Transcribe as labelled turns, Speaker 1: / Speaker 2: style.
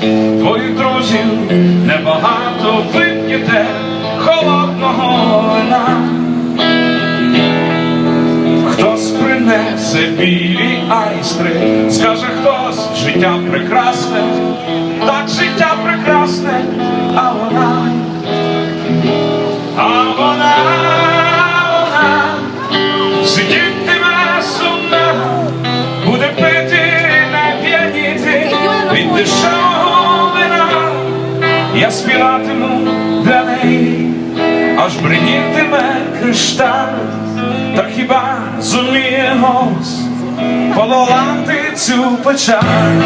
Speaker 1: твоїх друзів небагато вип'єте холодного вина. Хтось принесе білі айстри, скаже хтось, життя прекрасне, так життя Співатиму для неї, аж бринітиме кришталь, та хіба зуміє голос подолати цю печаль?